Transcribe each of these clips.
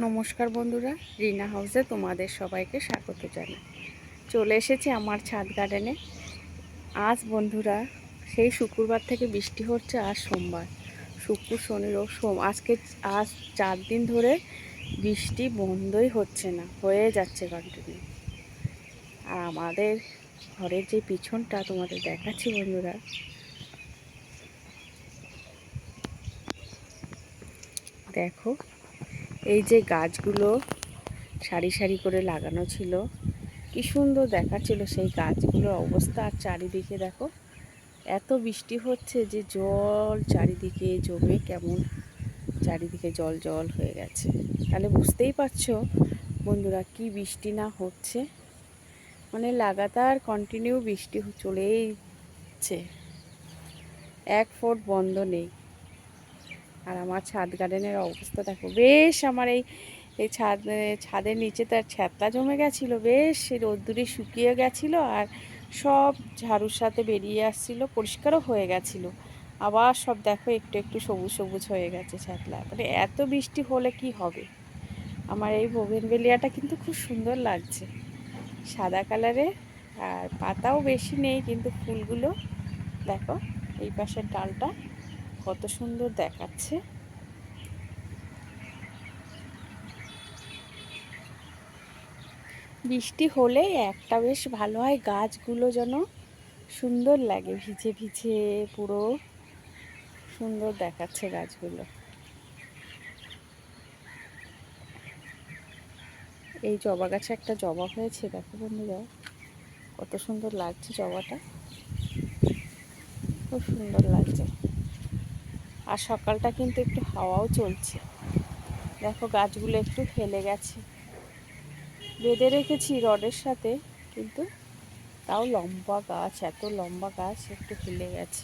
নমস্কার বন্ধুরা, রিনা হাউসে তোমাদের সবাইকে স্বাগত জানাই। চলে এসেছি আমার ছাদ গার্ডেনে আজ বন্ধুরা, সেই শুক্রবার থেকে বৃষ্টি হচ্ছে আজ সোমবার। শুক্র, শনি রোগ সোম। আজকে, আজ চার দিন ধরে বৃষ্টি বন্ধই হচ্ছে না, হয়ে যাচ্ছে কন্টিনিউ আর আমাদের ঘরের যে পিছনটা তোমাদের দেখাচ্ছি বন্ধুরা। দেখো এই যে গাছগুলো সারি সারি করে লাগানো ছিল, কি সুন্দর দেখাচ্ছিল সেই গাছগুলোর অবস্থা। আর চারিদিকে দেখো, এত বৃষ্টি হচ্ছে যে জল চারিদিকে জমে কেমন, চারিদিকে জল জল হয়ে গেছে। তাহলে বুঝতেই পারছ বন্ধুরা কি বৃষ্টি না হচ্ছে। মানে লাগাতার কন্টিনিউ বৃষ্টি চলেইছে। এক ফোট বন্ধ নেই। আর আমার ছাদ গার্ডেনের অবস্থা দেখো, বেশ আমার এই এই ছাদ, ছাদের নিচে তার ছ্যাতলা জমে গেছিল, বেশ সে রোদ্দুরে শুকিয়ে গেছিল আর সব ঝাড়ুর সাথে বেরিয়ে আসছিল, পরিষ্কারও হয়ে গেছিল। আবার সব দেখো একটু একটু সবুজ সবুজ হয়ে গেছে ছ্যাতলা। মানে এত বৃষ্টি হলে কি হবে? আমার এই বেলিয়াটা কিন্তু খুব সুন্দর লাগছে। সাদা কালারে আর পাতাও বেশি নেই, কিন্তু ফুলগুলো দেখো, এই পাশের ডালটা। কত সুন্দর দেখাচ্ছে। বৃষ্টি হলে একটা বেশ ভালো হয়, গাছগুলো যেন সুন্দর লাগে, ভিজে ভিজে পুরো সুন্দর দেখাচ্ছে গাছগুলো। এই জবা গাছে একটা জবা হয়েছে, দেখো বন্ধুরা, কত সুন্দর লাগছে জবাটা। খুব সুন্দর লাগছে। আর সকালটা কিন্তু একটু হাওয়াও চলছে। দেখো গাছগুলো একটু ফেলে গেছে। বেঁধে রেখেছি রডের সাথে, কিন্তু তাও লম্বা গাছ, এত লম্বা গাছ একটু ফেলে গেছে।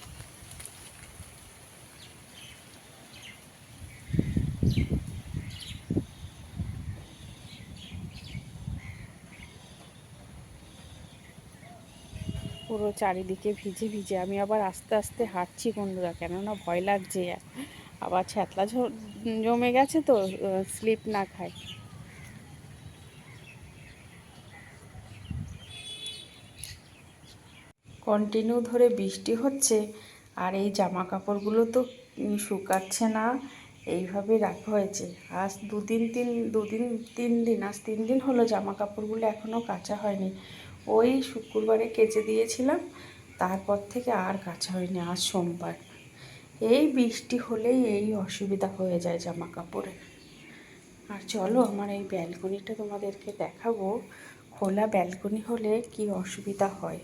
পুরো চারিদিকে ভিজে ভিজে। আমি আবার আস্তে আস্তে হাঁটছি বন্ধুরা, কেননা ভয় লাগছে। আবার ছ্যাতলা জমে গেছে তো স্লিপ না খায় কন্টিনিউ ধরে বৃষ্টি হচ্ছে, আর এই জামা কাপড়গুলো তো শুকাচ্ছে না, এইভাবে রাখা হয়েছে। আজ দুদিন তিন দুদিন তিন দিন, আজ তিন দিন হলো জামা কাপড়গুলো এখনও কাচা হয়নি। ওই শুক্রবারে কেচে দিয়েছিলাম, তারপর থেকে আর কাচা হয়নি আজ সোমবার। এই বৃষ্টি হলেই এই অসুবিধা হয়ে যায় জামা কাপড়ে আর চলো আমার এই ব্যালকনিটা তোমাদেরকে দেখাবো। খোলা ব্যালকনি হলে কি অসুবিধা হয়?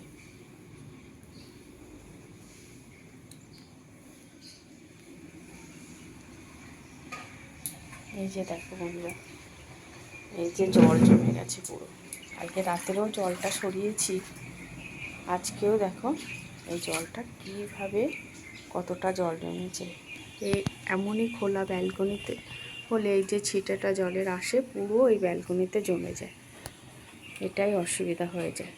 এই যে দেখো বন্ধুরা, এই যে জল জমে গেছে পুরো। কালকে রাতেরও জলটা সরিয়েছি। আজকেও দেখো এই জলটা কীভাবে কতটা জল জমেছে। এই এমনই খোলা ব্যালকনিতে হলে এই যে ছিটেটা জলের আসে, পুরো এই ব্যালকনিতে জমে যায়। এটাই অসুবিধা হয়ে যায়।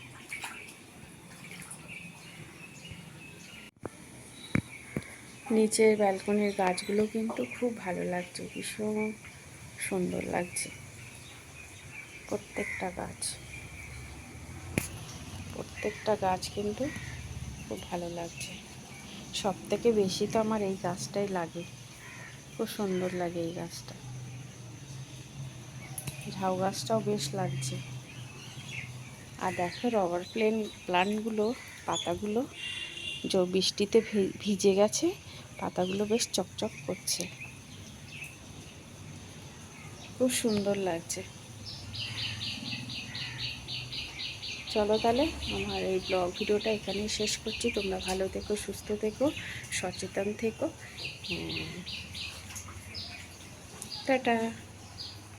নিচের ব্যালকনির গাছগুলো কিন্তু খুব ভালো লাগছে, ভীষণ সুন্দর লাগছে। প্রত্যেকটা গাছ। প্রত্যেকটা গাছ কিন্তু খুব ভালো লাগছে। সব থেকে বেশি তো আমার এই গাছটাই লাগে। খুব সুন্দর লাগে এই গাছটা। ঝাউ গাছটাও বেশ লাগছে। আর দেখো রবার প্লেন প্লান্টগুলো পাতাগুলো যে বৃষ্টিতে ভিজে গেছে, পাতাগুলো বেশ চকচক করছে। খুব সুন্দর লাগছে। চলো তাহলে আমার এই ব্লগ ভিডিওটা এখানেই শেষ করছি। তোমরা ভালো থেকো, সুস্থ থেকো, সচেতন থেকো। টাটা।